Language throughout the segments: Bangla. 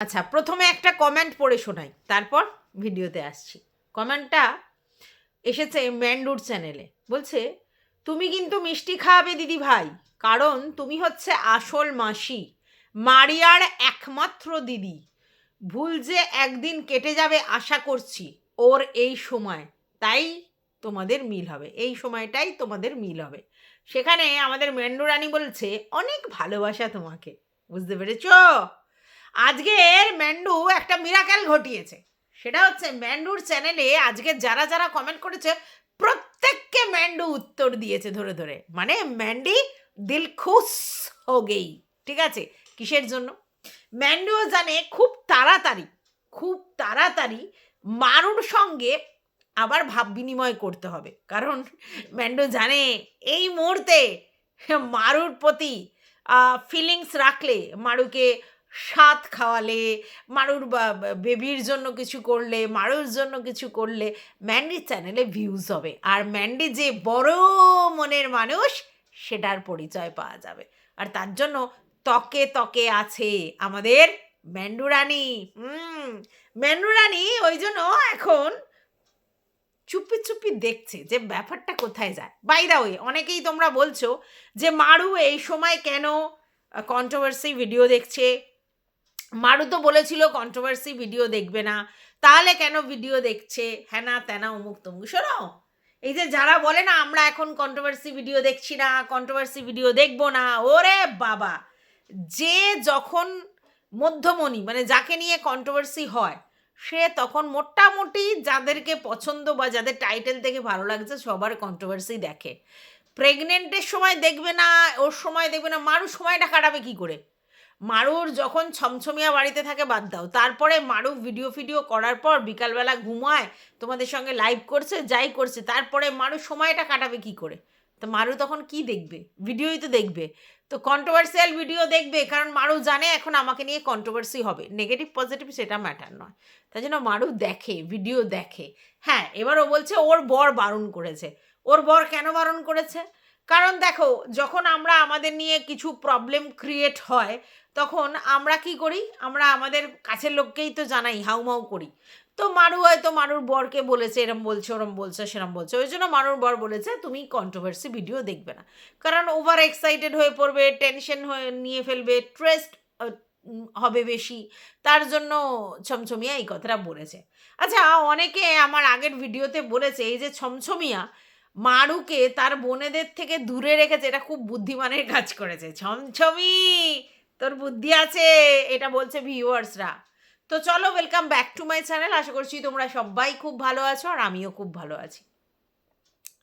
আচ্ছা প্রথমে একটা কমেন্ট পড়ে শোনাই, তারপর ভিডিওতে আসছি। কমেন্টটা এসেছে ম্যান্ডুর চ্যানেলে বলছে, তুমি কিন্তু মিষ্টি খাওয়াবে দিদি ভাই, কারণ তুমি হচ্ছে আসল মাসি, মারিয়ার একমাত্র দিদি। ভুল যে একদিন কেটে যাবে আশা করছি, ওর এই সময়, তাই তোমাদের মিল হবে, এই সময়টাই তোমাদের মিল হবে। সেখানে আমাদের মেন্ডু বলছে, অনেক ভালোবাসা তোমাকে, বুঝতে পেরেছ? আজকের ম্যান্ডু একটা মিরাকেল ঘটিয়েছে। সেটা হচ্ছে ম্যান্ডুর চ্যানেলে আজকে যারা যারা কমেন্ট করেছে, প্রত্যেককে ম্যান্ডু উত্তর দিয়েছে ধরে ধরে। মানে ম্যান্ডি দিল খুশ হো গেই, ঠিক আছে? কিসের জন্য? ম্যান্ডুও জানে খুব তাড়াতাড়ি খুব তাড়াতাড়ি মারুর সঙ্গে আবার ভাব বিনিময় করতে হবে। কারণ ম্যান্ডু জানে এই মুহূর্তে মারুর প্রতি ফিলিংস রাখলে মারুকে স্বাদ খাওয়ালে, মারুর বেবির জন্য কিছু করলে, মারুর জন্য কিছু করলে ম্যান্ডির চ্যানেলে ভিউজ হবে। আর ম্যান্ডি যে বড় মনের মানুষ, সেটার পরিচয় পাওয়া যাবে। আর তার জন্য তকে তকে আছে আমাদের ম্যান্ডুরানি হুম ম্যান্ডুরানি ওই জন্য এখন চুপি চুপি দেখছে যে ব্যাপারটা কোথায় যায়। বাই ওয়ে অনেকেই তোমরা বলছো যে মারু এই সময় কেন কন্ট্রোভার্সি ভিডিও দেখছে? মারু তো বলেছিল কন্ট্রোভার্সি ভিডিও দেখবে না। তাহলে কেন ভিডিও দেখছে? হ্যানা ত্যানা অমুক, তমুক, শোনো। এই যে যারা বলে না, আমরা এখন কন্ট্রোভার্সি ভিডিও দেখছি না কন্ট্রোভার্সি ভিডিও দেখব না, ওরে বাবা! যে যখন মধ্যমণি মানে যাকে নিয়ে কন্ট্রোভার্সি হয়, সে তখন মোটামুটি যাদেরকে পছন্দ বা যাদের টাইটেল থেকে ভালো লাগছে, সবার কন্ট্রোভার্সি দেখে। প্রেগনেন্টের সময় দেখবে না, ওর সময় দেখবে না মারু সময়টা কাটাবে কি করে? মারুর যখন ছমছমিয়া বাড়িতে থাকে, বাদ দাও। তারপরে মারু ভিডিও ফিডিও করার পর বিকালবেলা ঘুমায়, তোমাদের সঙ্গে লাইভ করছে, যাই করছে, তারপরে মারু সময়টা কাটাবে কি করে? তো মারু তখন কি দেখবে? ভিডিওই তো দেখবে। তো কন্ট্রোভার্সিয়াল ভিডিও দেখবে, কারণ মারু জানে এখন আমাকে নিয়ে কন্ট্রোভার্সি হবে। নেগেটিভ পজিটিভ সেটা ম্যাটার নয়। তাই জন্য মারু দেখে ভিডিও দেখে। হ্যাঁ এবার ও বলছে, ওর বর বারণ করেছে। ওর বর কেন বারণ করেছে? কারণ দেখো, যখন আমরা আমাদের নিয়ে কিছু প্রবলেম ক্রিয়েট হয়, তখন আমরা কি করি? আমরা আমাদের কাছের লোককেই তো জানাই হাউমাউ করি। তো মারু হয়তো মারুর বরকে বলেছে, এরম বলছে, ওরম বলছে, সেরম বলছে। ওই জন্য মারুর বর বলেছে, তুমি কন্ট্রোভার্সি ভিডিও দেখবে না। কারণ ওভার এক্সাইটেড হয়ে পড়বে টেনশন হয়ে নিয়ে ফেলবে স্ট্রেসড হবে বেশি। তার জন্য ছমছমিয়া এই কথাটা বলেছে। আচ্ছা অনেকে আমার আগের ভিডিওতে বলেছে, এই যে ছমছমিয়া মারুকে তার বোনেদের থেকে দূরে রেখেছে। এটা খুব বুদ্ধিমানের কাজ করেছে। ছমছমি, তোর বুদ্ধি আছে, এটা বলছে ভিউয়ার্সরা। তো চলো welcome back to my channel আশা করছি তোমরা সবাই খুব ভালো আছো আর আমিও খুব ভালো আছি।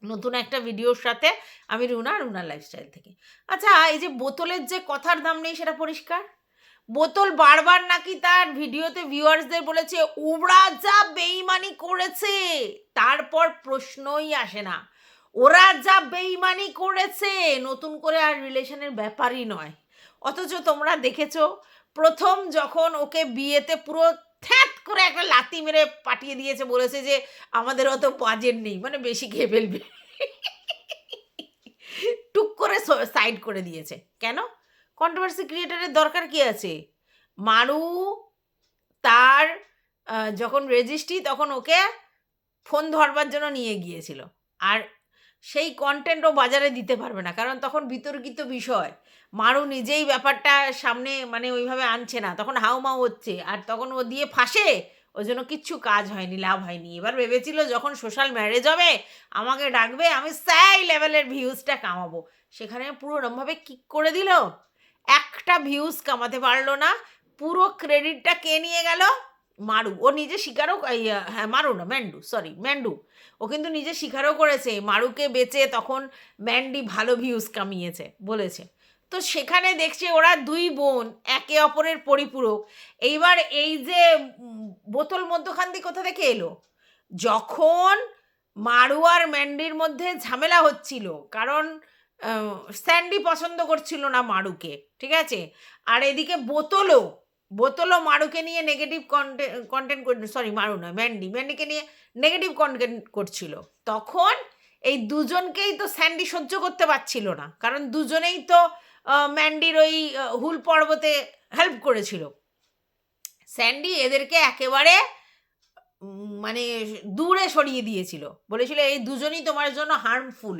নতুন একটা ভিডিওর সাথে আমি রুনা রুনা লাইফস্টাইল থেকে। আচ্ছা এই যে বোতলের যে কথার দাম নেই, সেটা পরিষ্কার? বোতল বারবার নাকি তার ভিডিওতে ভিউয়ার্সদের বলেছে ওরা যা বেইমানি করেছে! তারপর প্রশ্নই আসে না। ওরা যা বেইমানি করেছে, নতুন করে আর রিলেশনের ব্যাপারই নয়। অথচ তোমরা দেখেছ, প্রথম যখন ওকে বিয়েতে পুরো থ্যাত করে একটা লাতি মেরে পাঠিয়ে দিয়েছে, বলেছে যে আমাদের অত বাজেট নেই মানে বেশি খেয়ে ফেলবে। টুক করে সাইড করে দিয়েছে। কেন? কন্ট্রোভার্সি ক্রিয়েটারের দরকার কি আছে? মারু তার যখন রেজিস্ট্রি তখন ওকে ফোন ধরবার জন্য নিয়ে গিয়েছিল। আর সেই কন্টেন্টও বাজারে দিতে পারবে না। কারণ তখন বিতর্কিত বিষয়। মারু নিজেই ব্যাপারটা সামনে মানে ওইভাবে আনছে না। তখন হাউমাউ হচ্ছে। আর তখন ও দিয়ে ফাঁসে ওই জন্য কিচ্ছু কাজ হয়নি, লাভ হয়নি। এবার ভেবেছিল যখন সোশ্যাল ম্যারেজ হবে, আমাকে ডাকবে, আমি সেই লেভেলের ভিউজটা কামাবো। সেখানে পুরো ওরমভাবে কিক করে দিল। একটা ভিউজ কামাতে পারল না। পুরো ক্রেডিটটা কে নিয়ে গেল? মারু। ও নিজে এই, আহ, হ্যাঁ মারু না ম্যান্ডু সরি ম্যান্ডু। ও কিন্তু নিজে স্বীকারও করেছে মারুকে বেচে তখন ম্যান্ডি ভালো ভিউজ কামিয়েছে বলেছে। তো সেখানে দেখছি ওরা দুই বোন একে অপরের পরিপূরক। এইবার এই যে বোতল মধ্যখান দিয়ে কোথা থেকে এলো? যখন মারু আর ম্যান্ডির মধ্যে ঝামেলা হচ্ছিল কারণ স্যান্ডি পছন্দ করছিল না মারুকে ঠিক আছে? আর এদিকে বোতলও বোতলও মারুকে নিয়ে নেগেটিভ কন্টেন্ট সরি মারু নয় ম্যান্ডি ম্যান্ডিকে নিয়ে নেগেটিভ কন্টেন্ট করছিল। তখন এই দুজনকেই তো স্যান্ডি সহ্য করতে পারছিল না, কারণ দুজনেই তো ম্যান্ডির ওই হুল পর্বতে হেল্প করেছিল। স্যান্ডি এদেরকে একেবারে মানে দূরে সরিয়ে দিয়েছিল। বলেছিল, এই দুজনই তোমার জন্য হার্মফুল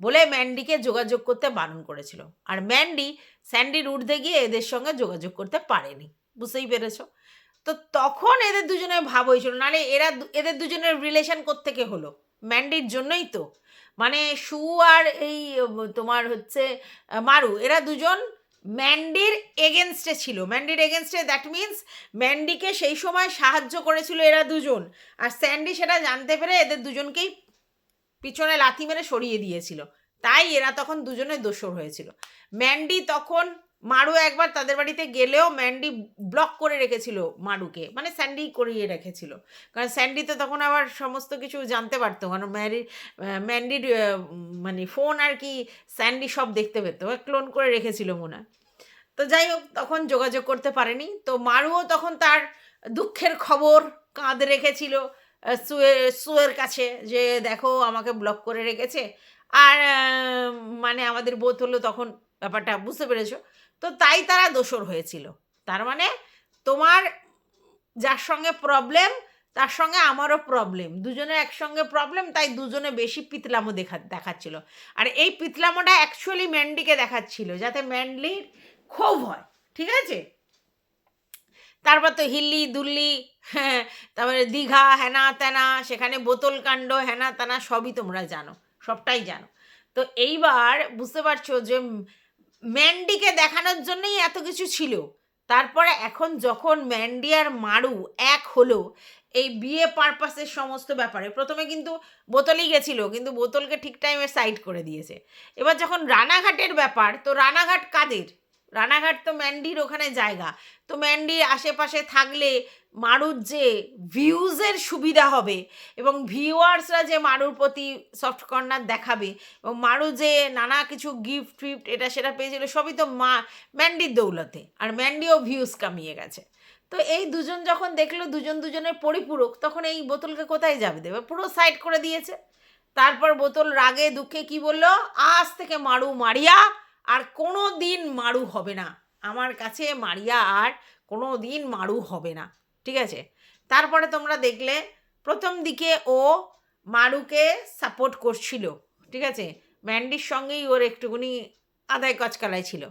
বলে ম্যান্ডিকে যোগাযোগ করতে বারণ করেছিল। আর ম্যান্ডি স্যান্ডির উঠতে গিয়ে এদের সঙ্গে যোগাযোগ করতে পারেনি। বুঝতেই পেরেছ। তো তখন এদের দুজনের ভাব হয়েছিল। নাহলে এরা এদের দুজনের রিলেশন থেকে হলো? ম্যান্ডির জন্যই তো। মানে সু আর এই তোমার হচ্ছে মারু, এরা দুজন ম্যান্ডির এগেনস্টে ছিল। ম্যান্ডির এগেনস্টে দ্যাট মিন্স ম্যান্ডিকে সেই সময় সাহায্য করেছিল এরা দুজন। আর স্যান্ডি সেটা জানতে পেরে এদের দুজনকেই পিছনে লাথি মেরে সরিয়ে দিয়েছিল। তাই এরা তখন দুজনে দোষর হয়েছিল। ম্যান্ডি তখন মারু একবার তাদের বাড়িতে গেলেও ম্যান্ডি ব্লক করে রেখেছিল মারুকে মানে স্যান্ডি করিয়ে রেখেছিল। কারণ স্যান্ডি তো তখন আবার সমস্ত কিছু জানতে পারতো কারণ ম্যারি ম্যান্ডির মানে ফোন আর কি স্যান্ডি সব দেখতে পেত ক্লোন করে রেখেছিল মনে তো যাই হোক তখন যোগাযোগ করতে পারেনি। তো মারুও তখন তার দুঃখের খবর কাঁধ রেখেছিল আহ, সুয়ে সুয়ের কাছে যে দেখো আমাকে ব্লক করে রেখেছে। আর মানে আমাদের বোধ হলো তখন ব্যাপারটা বুঝতে পেরেছ। তো তাই তারা দোষর হয়েছিল। তার মানে তোমার যার সঙ্গে প্রবলেম তার সঙ্গে আমারও প্রবলেম দুজনের একসঙ্গে প্রবলেম তাই দুজনে বেশি পিতলামো দেখা, দেখাচ্ছিল। আর এই পিতলামোটা অ্যাকচুয়ালি ম্যান্ডিকে দেখাচ্ছিল, যাতে ম্যান্ডলির ক্ষোভ হয়, ঠিক আছে? তারপর তো হিল্লি, দুল্লি হ্যাঁ তারপরে দীঘা, হেনা তেনা, সেখানে বোতল কাণ্ড, হেনা তেনা, সবই তোমরা জানো, সবটাই জানো। তো এইবার বুঝতে পারছ যে ম্যান্ডিকে দেখানোর জন্যই এত কিছু ছিল। তারপরে এখন যখন ম্যান্ডি আর মারু এক হলো, এই বিয়ে পারপাসের সমস্ত ব্যাপারে, প্রথমে কিন্তু বোতলই গেছিল, কিন্তু বোতলকে ঠিক টাইমে সাইড করে দিয়েছে। এবার যখন রানাঘাটের ব্যাপার, তো রানাঘাট কাদের? রানাঘাট তো ম্যান্ডির ওখানে জায়গা। তো ম্যান্ডির আশেপাশে থাকলে মারুর যে ভিউজের সুবিধা হবে এবং ভিউয়ার্সরা যে মারুর প্রতি সফট কর্নার দেখাবে এবং মারু যে নানা কিছু গিফট ফিফট এটা সেটা পেয়েছিল, সবই তো মা, ম্যান্ডির দৌলতে। আর ম্যান্ডিও ভিউজ কামিয়ে গেছে। তো এই দুজন যখন দেখল, দুজন দুজনের পরিপূরক, তখন এই বোতলকে কোথায় যাবে দেবে? পুরো সাইড করে দিয়েছে। তারপর বোতল রাগে দুঃখে কি বলল? আজ থেকে মারু মারিয়া আর কোনো দিন মারু হবে না। আমার কাছে মারিয়া আর কোনো দিন মারু হবে না। ঠিক আছে? তারপরে তোমরা দেখলে প্রথম দিকে ও মারুকে সাপোর্ট করছিল। ঠিক আছে? ম্যান্ডির সঙ্গেই ওর একটুখানি আদায় কচকালায় ছিল।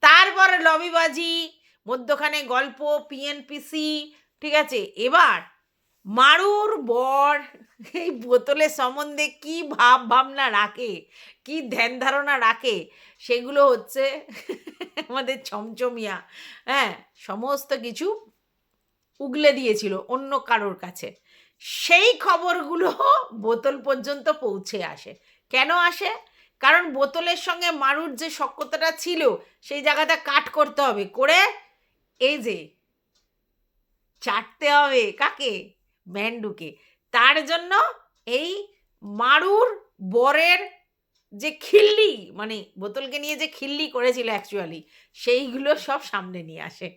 তারপর লবিবাজি মধ্যখানে গল্প পিএনপিসি ঠিক আছে? এবার মারুর বর। এই বোতলের সম্বন্ধে কি ভাব ভাবনা রাখে? কি ধ্যান ধারণা রাখে? সেগুলো হচ্ছে আমাদের চমচমিয়া। হ্যাঁ সমস্ত কিছু উগলে দিয়েছিল অন্য কারোর কাছে। সেই খবরগুলো বোতল পর্যন্ত পৌঁছে আসে। কেন আসে? কারণ বোতলের সঙ্গে মারুর যে সক্ষতাটা ছিল, সেই জায়গাটা কাট করতে হবে। করে এই যে, চাটতে হবে। কাকে? ম্যান্ডুকে তার জন্য এই মারুর বরের যে খিল্লি মানে বোতলকে নিয়ে যে খিল্লি করেছিল অ্যাকচুয়ালি সেইগুলো সব সামনে নিয়ে আসে।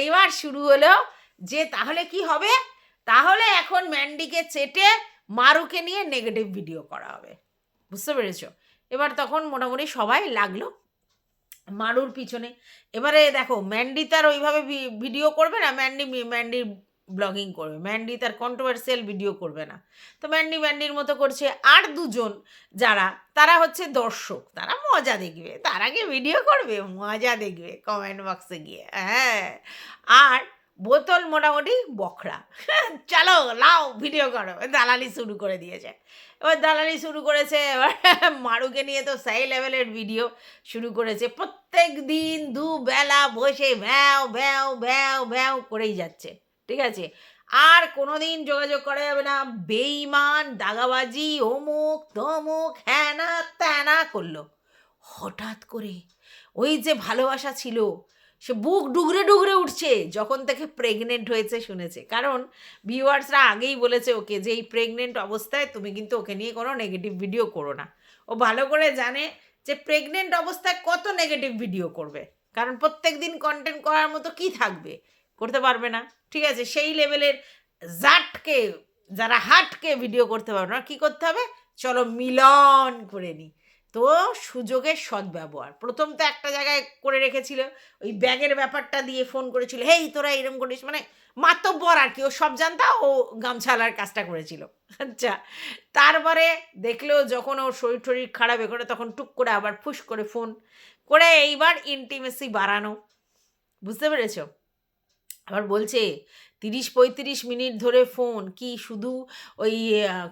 এইবার শুরু হলো যে তাহলে কি হবে? তাহলে এখন ম্যান্ডিকে চেটে মারুকে নিয়ে নেগেটিভ ভিডিও করা হবে। বুঝতে পেরেছ? এবার তখন মোটামুটি সবাই লাগল মারুর পিছনে। এবারে দেখো, ম্যান্ডি তার ওইভাবে ভিডিও করবে না। ম্যান্ডি, ম্যান্ডির ব্লগিং করবে। ম্যান্ডি তার কন্ট্রোভার্সিয়াল ভিডিও করবে না। তো ম্যান্ডি ম্যান্ডির মতো করছে আর দুজন যারা, তারা হচ্ছে দর্শক। তারা মজা দেখবে, তার আগে ভিডিও করবে, মজা দেখবে কমেন্ট বক্সে গিয়ে। হ্যাঁ। আর বোতল মোটামুটি বখরা। চলো লাও ভিডিও করো। দালালি শুরু করে দিয়েছে। এবার দালালি শুরু করেছে, এবার মারুকে নিয়ে তো সেই লেভেলের ভিডিও শুরু করেছে। প্রত্যেক দিন দুবেলা বসে ভ্যাও ভ্যাও ভ্যাও ভ্যাও করেই যাচ্ছে। ঠিক আছে? আর কোনো দিন যোগাযোগ করা যাবে না। বেইমান দাগাবাজি, অমুক, তমুক, হ্যানা ত্যানা করল। হঠাৎ করে ওই যে ভালোবাসা ছিল, সে বুক ডুগরে ডুগরে উঠছে, যখন থেকে প্রেগনেন্ট হয়েছে শুনেছে। কারণ ভিউয়ার্সরা আগেই বলেছে ওকে যে, এই প্রেগনেন্ট অবস্থায় তুমি কিন্তু ওকে নিয়ে কোনো নেগেটিভ ভিডিও করো না। ও ভালো করে জানে যে প্রেগনেন্ট অবস্থায় কত নেগেটিভ ভিডিও করবে। কারণ প্রত্যেক দিন কন্টেন্ট করার মতো কি থাকবে? করতে পারবে না। ঠিক আছে, সেই লেভেলের জাটকে, যারা হাটকে ভিডিও করতে পারবে না, কী করতে হবে? চলো মিলন করে নিই তো সুযোগের সদ্ব্যবহার। প্রথম তো একটা জায়গায় করে রেখেছিল, ওই ব্যাগের ব্যাপারটা দিয়ে ফোন করেছিল, হেই, তোরা এরম করিস? মানে মাতব্বর আর কি, ও সব জানতা, ও গামছালার কাজটা করেছিল। আচ্ছা তারপরে দেখল যখন ওর শরীর টরীর খারাপ করে তখন টুক করে আবার ফুস করে ফোন করে এইবার ইন্টিমেসি বাড়ানো। বুঝতে পেরেছ? আবার বলছে তিরিশ পঁয়ত্রিশ মিনিট ধরে ফোন, কি শুধু ওই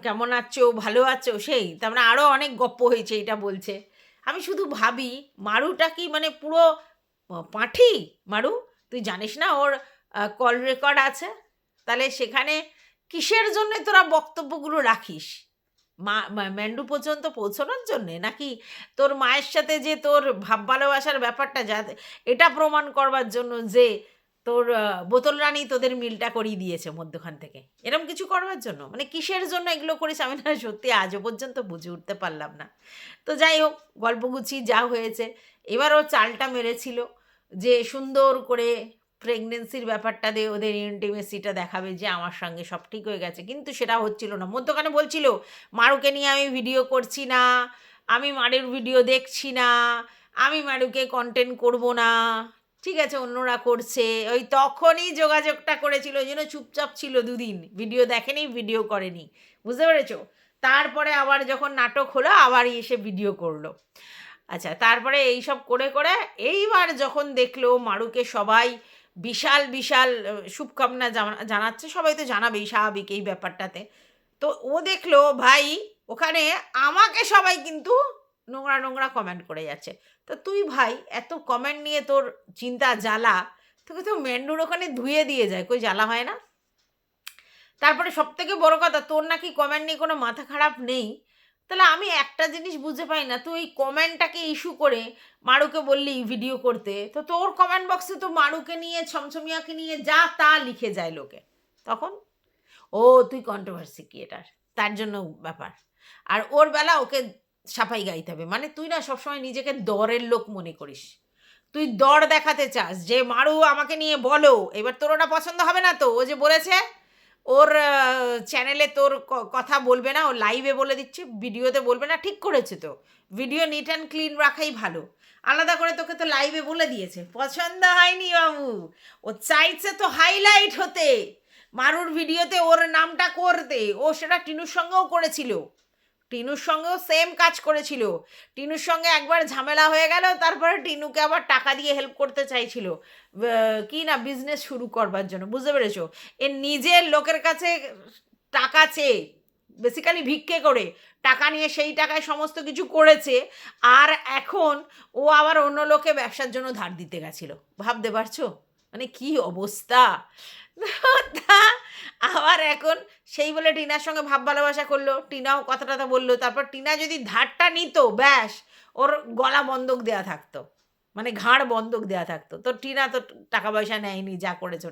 কেমন আছো, ভালো আছো? সেই, তার মানে আরও অনেক গপ্প হয়েছে এটা বলছে। আমি শুধু ভাবি, মারুটা কি মানে পুরো পাঁঠি? মারু, তুই জানিস না ওর কল রেকর্ড আছে? তাহলে সেখানে কিসের জন্য তোরা বক্তব্যগুলো রাখিস? মা- ম্যান্ডু পর্যন্ত পৌঁছানোর জন্যে? নাকি তোর মায়ের সাথে যে তোর ভাব ভালোবাসার ব্যাপারটা যাতে এটা প্রমাণ করবার জন্য যে তোর বোতল রানী তোদের মিলটা করিয়ে দিয়েছে মধ্যখান থেকে। এরকম কিছু করবার জন্য? মানে কিসের জন্য এগুলো করিস আমি না সত্যি আজও পর্যন্ত বুঝে উঠতে পারলাম না। তো যাই হোক, গল্প গুছিয়ে যা হয়েছে। এবার ও চালটা মেরেছিল যে সুন্দর করে প্রেগনেন্সির ব্যাপারটা দিয়ে ওদের ইন্টিমেসিটা দেখাবে যে আমার সঙ্গে সব ঠিক হয়ে গেছে। কিন্তু সেটা হচ্ছিল না। মধ্যখানে বলছিল, মারুকে নিয়ে আমি ভিডিও করছি না। আমি মারুর ভিডিও দেখছি না। আমি মারুকে কন্টেন্ট করব না। ঠিক আছে, অন্যরা করছে। ওই তখনই যোগাযোগটা করেছিল, ওই জন্য চুপচাপ ছিল দুদিন। ভিডিও দেখেনি, ভিডিও করেনি। বুঝতে পেরেছ? তারপরে আবার যখন নাটক হলো আবার এসে ভিডিও করল। আচ্ছা তারপরে এইসব করে করে এইবার যখন দেখল মারুকে সবাই বিশাল বিশাল শুভকামনা জানা- জানাচ্ছে, সবাই তো জানাবেই, স্বাভাবিক এই ব্যাপারটাতে। তো ও দেখল, ভাই, ওখানে আমাকে সবাই কিন্তু নোংরা নোংরা কমেন্ট করে যাচ্ছে। তো তুই ভাই, এত কমেন্ট নিয়ে তোর চিন্তা জ্বালা, তোকে তো মেন্ডুর ওখানে ধুয়ে দিয়ে যায়, কই জ্বালা হয় না? তারপরে সব থেকে বড় কথা, তোর নাকি কমেন্ট নিয়ে কোনো মাথা খারাপ নেই। তাহলে আমি একটা জিনিস বুঝতে পাই না, তুই কমেন্টটাকে ইস্যু করে মারুকে বললি ভিডিও করতে, তো তোর কমেন্ট বক্সে তো মারুকে নিয়ে, ছমছমিয়াকে নিয়ে যা তা লিখে যায় লোকে। তখন? ও, তুই কন্ট্রোভার্সি ক্রিয়েটার তার জন্য ব্যাপার। আর ওর বেলা ওকে সাফাই গাইতে হবে। মানে তুই না সবসময় নিজেকে দরের লোক মনে করিস। তুই দর দেখাতে চাস যে, মারু, আমাকে নিয়ে বলো। এবার তোর ওটা পছন্দ হবে না তো? ও যে বলেছে, ওর চ্যানেলে তোর কথা বলবে না, ও লাইভে বলে দিচ্ছে ভিডিওতে বলবে না, ঠিক করেছে তো। ভিডিও নিট অ্যান্ড ক্লিন রাখাই ভালো। আলাদা করে তোকে তো লাইভে বলে দিয়েছে। পছন্দ হয়নি বাবু। ও চাইছে তো হাইলাইট হতে। মারুর ভিডিওতে ওর নামটা করতে। ও সেটা টিনুর সঙ্গেও করেছিল। টিনুর সঙ্গেও সেম কাজ করেছিল। টিনুর সঙ্গে একবার ঝামেলা হয়ে গেল, তারপরে টিনুকে আবার টাকা দিয়ে হেল্প করতে চাইছিল। কি না বিজনেস শুরু করবার জন্য, বুঝতে পেরেছ? এ নিজের লোকের কাছে টাকা চেয়ে বেসিক্যালি ভিক্ষে করে, টাকা নিয়ে সেই টাকায় সমস্ত কিছু করেছে, আর এখন ও আবার অন্য লোকে ব্যবসার জন্য ধার দিতে গেছিল। ভাবতে পারছ? মানে কি অবস্থা? আবার এখন সেই বলে টিনার সঙ্গে ভাব ভালোবাসা করল। টিনাও কথা টথা বলল। তারপর টিনা যদি ধারটা নিত, ব্যাস, ওর গলা বন্ধক দেয়া থাকতো। মানে ঘাড় বন্ধক দেয়া থাকতো। তো টিনা তো টাকা পয়সা নেয়নি, যা করেছে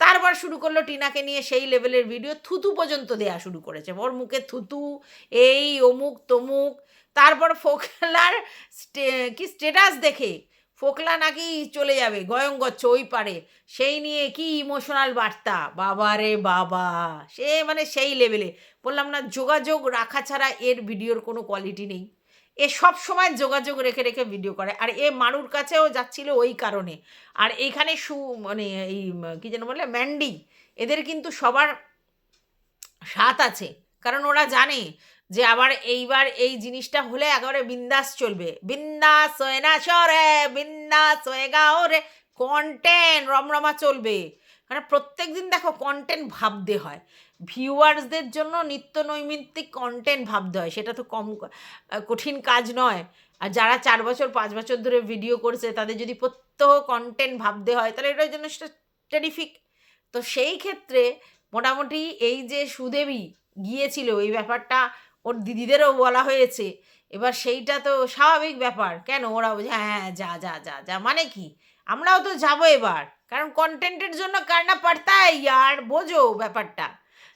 তারপর শুরু করল টিনাকে নিয়ে সেই লেভেলের ভিডিও। থুতু পর্যন্ত দেয়া শুরু করেছে। ওর মুখে থুতু, এই, অমুক, তমুক। তারপর ফোকলার কি স্টেটাস দেখে? ফোকলা নাকি চলে যাবে গয়ঙ্গচ্ছ ওই পারে সেই নিয়ে কি ইমোশনাল বার্তা? বাবা রে বাবা। সে মানে সেই লেভেলে বললাম, না, যোগাযোগ রাখা ছাড়া এর ভিডিওর কোনো কোয়ালিটি নেই। এ সব সময় যোগাযোগ রেখে রেখে ভিডিও করে। আর এ মারুর কাছেও যাচ্ছিল ওই কারণে। আর এইখানে সু মানে এই, কী যেন বললে ম্যান্ডি এদের কিন্তু সবার স্বাদ আছে। কারণ ওরা জানে যে আবার এইবার এই জিনিসটা হলে একেবারে বিন্দাস চলবে। বিন্দাস হয়ে না সরে, বিন্দাস হয়ে গাও রে। কন্টেন্ট রমরমা চলবে। মানে প্রত্যেক দিন দেখো কন্টেন্ট ভাবতে হয়। ভিউয়ার্সদের জন্য নিত্য নৈমিত্তিক কন্টেন্ট ভাবতে হয়। সেটা তো কম কঠিন কাজ নয়। আর যারা চার বছর, পাঁচ বছর ধরে ভিডিও করছে, তাদের যদি প্রত্যহ কন্টেন্ট ভাবতে হয়, তাহলে এটার জন্য সেটা টেরিফিক। তো সেই ক্ষেত্রে মোটামুটি এই যে সুদেবী গিয়েছিল, এই ব্যাপারটা ওর দিদিদেরও বলা হয়েছে। এবার সেইটা তো স্বাভাবিক ব্যাপার। কেন? ওরা বলছে হ্যাঁ যা যা যা যা মানে কি? আমরাও তো যাব এবার। কারণ কন্টেন্টের জন্য কান্না পারতা আর বোঝো ব্যাপারটা।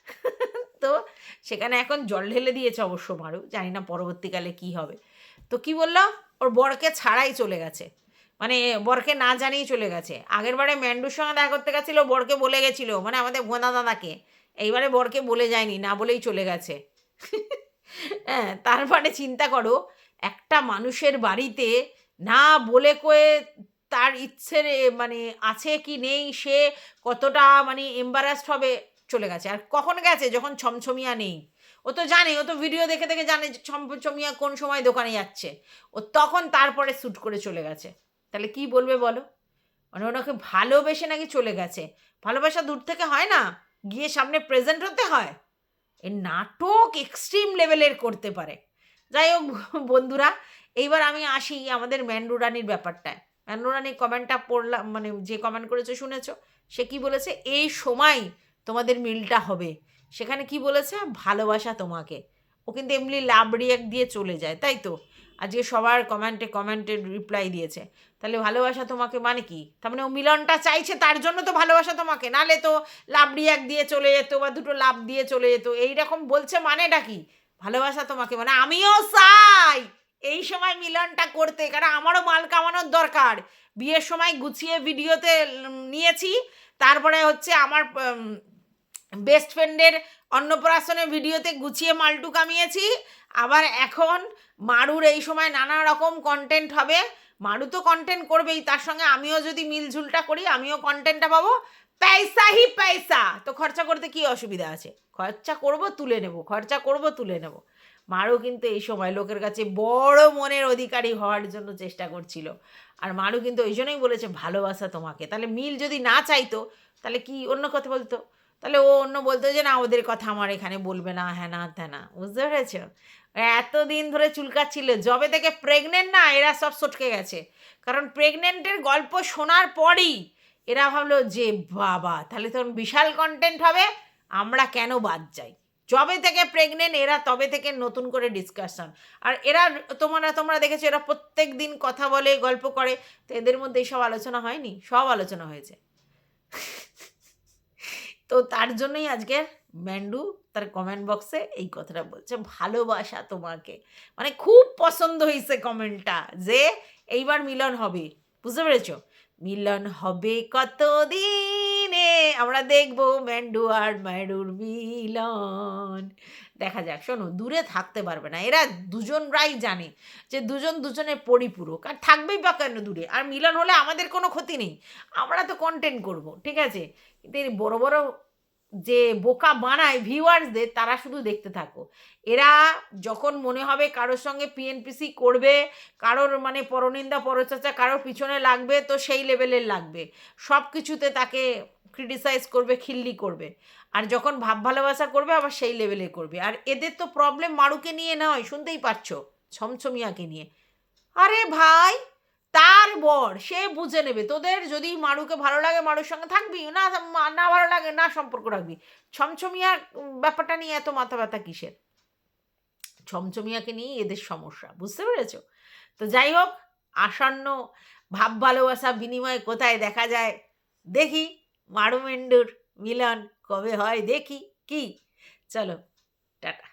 তো সেখানে এখন জল ঢেলে দিয়েছে অবশ্য মারু, জানি না পরবর্তীকালে কি হবে। তো কি বলল? ওর বরকে ছাড়াই চলে গেছে। মানে বরকে না জানিয়ে চলে গেছে। আগের বারে ম্যান্ডুর সঙ্গে দেখা করতে গেছিল, বরকে বলে গেছিল মানে আমাদের ভোনা দাদাকে এইবারে বরকে বলে যায়নি, না বলেই চলে গেছে। হ্যাঁ তারপরে চিন্তা করো, একটা মানুষের বাড়িতে না বলে কয়ে তার ইচ্ছের মানে আছে কি নেই, সে কতটা মানে এম্বারাসড হবে, চলে গেছে। আর কখন গেছে? যখন ছমছমিয়া নেই। ও তো জানে, ও তো ভিডিও দেখে দেখে জানে ছমছমিয়া কোন সময় দোকানে যাচ্ছে। ও তখন তারপরে শ্যুট করে চলে গেছে। তাহলে কি বলবে বলো? মানে ওনাকে ভালোবেসে নাকি চলে গেছে? ভালোবাসা দূর থেকে হয় না? গিয়ে সামনে প্রেজেন্ট হতে হয়? এই নাটক এক্সট্রিম লেভেলের করতে পারে। যাই হোক বন্ধুরা, এইবার আমি আসি আমাদের ম্যান্ডু রানির ব্যাপারটায়। ম্যান্ডু রানির কমেন্টটা পড়লাম মানে যে কমেন্ট করেছ শুনেছো? সে কি বলেছে? এই সময় তোমাদের মিলটা হবে। সেখানে কি বলেছে? ভালোবাসা তোমাকে। ও কিন্তু এমনি লাভ রিয়াক্ট দিয়ে চলে যায়, তাই তো? আজকে সবার কমেন্টে কমেন্টে রিপ্লাই দিয়েছে। তাহলে ভালোবাসা তোমাকে মানে কি? তার মানে ও মিলনটা চাইছে, তার জন্য তো ভালোবাসা তোমাকে। নালে তো লাভ রিয়াক্ট দিয়ে চলে যেত বা দুটো লাভ দিয়ে চলে যেত। এইরকম বলছে মানেটা কি? ভালোবাসা তোমাকে মানে আমিও চাই। এই সময় মিলনটা করতে, কারণ আমারও মাল কামানোর দরকার। বিয়ের সময় গুছিয়ে ভিডিওতে নিয়েছি। তারপরে হচ্ছে আমার বেস্ট ফ্রেন্ডের অন্নপ্রাশনের ভিডিওতে গুছিয়ে মালটু কামিয়েছি। আবার এখন মারুর এই সময় নানা রকম কন্টেন্ট হবে। মারু তো কন্টেন্ট করবেই, তার সঙ্গে আমিও যদি মিলঝুলটা করি, আমিও কন্টেন্টটা পাবো। পয়সা হি পয়সা। তো খরচা করতে কি অসুবিধা আছে? খরচা করব, তুলে নেব। খরচা করব, তুলে নেব। মারু কিন্তু এই সময় লোকের কাছে বড় মনের অধিকারী হওয়ার জন্য চেষ্টা করছিল। আর মারু কিন্তু ওই জন্যই বলেছে, ভালোবাসা তোমাকে। তাহলে মিল যদি না চাইতো, তাহলে কি অন্য কথা বলতো? তাহলে ও অন্য বলতো যে, না, ওদের কথা আমার এখানে বলবে না। হ্যাঁ না ত্যাঁ না। বুঝতে পেরেছ? এতদিন ধরে চুলকাচ্ছিল। জবে থেকে প্রেগনেন্ট না, এরা সব সটকে গেছে। কারণ প্রেগনেন্টের গল্প শোনার পরই এরা ভাবলো, যে বাবা, তাহলে তখন বিশাল কন্টেন্ট হবে, আমরা কেন বাদ যাই? যবে থেকে প্রেগনেন্ট এরা তবে থেকে নতুন করে ডিসকাশন আর এরা, তোমরা তোমরা দেখেছ, এরা প্রত্যেক দিন কথা বলে, গল্প করে, তো এদের মধ্যে সব আলোচনা হয়নি? সব আলোচনা হয়েছে। তো তার জন্যই আজকে ম্যান্ডু তার কমেন্ট বক্সে এই কথাটা বলছে, ভালোবাসা তোমাকে। মানে খুব পছন্দ হয়েছে কমেন্টটা যে এইবার মিলন হবে। বুঝতে পেরেছ? মিলন হবে কত দিনে আমরা দেখব ম্যান্ডু আর ম্যাডুর মিলন। দেখা যাক, শোনো, দূরে থাকতে পারবে না। এরা দুজনরাই জানে যে দুজন দুজনের পরিপূরক। আর থাকবেই বা কেন দূরে? আর মিলন হলে আমাদের কোনো ক্ষতি নেই। আমরা তো কন্টেন্ট করব, ঠিক আছে? কিন্তু বড় বড় যে বোকা বানায় ভিউয়ার্সদের, তারা শুধু দেখতে থাকো। এরা যখন মনে হবে কারোর সঙ্গে পিএনপিসি করবে, কারোর মানে পরনিন্দা, পরচর্চা কারোর পিছনে লাগবে, তো সেই লেভেলের লাগবে। সব কিছুতে তাকে ক্রিটিসাইজ করবে, খিল্লি করবে। আর যখন ভাব ভালোবাসা করবে, আবার সেই লেভেলে করবে। আর এদের তো প্রবলেম মারুকে নিয়ে নয়, শুনতেই পারছ? ছমছমিয়াকে নিয়ে। আরে ভাই! তার বর সে বুঝে নেবে তোদের যদি মারুকে ভালো লাগে মারুর সঙ্গে থাকবি না না ভালো লাগে না সম্পর্ক রাখবি। ছমছমিয়ার উম, ব্যাপারটা নিয়ে এত মাথা ব্যথা কিসের? ছমছমিয়াকে নিয়েই এদের সমস্যা বুঝতে পেরেছ? তো যাই হোক আসন্ন ভাব ভালোবাসা বিনিময়ে কোথায় দেখা যায়? দেখি মারু মেন্ডুর মিলন কবে হয় দেখি কি? চলো টাটা।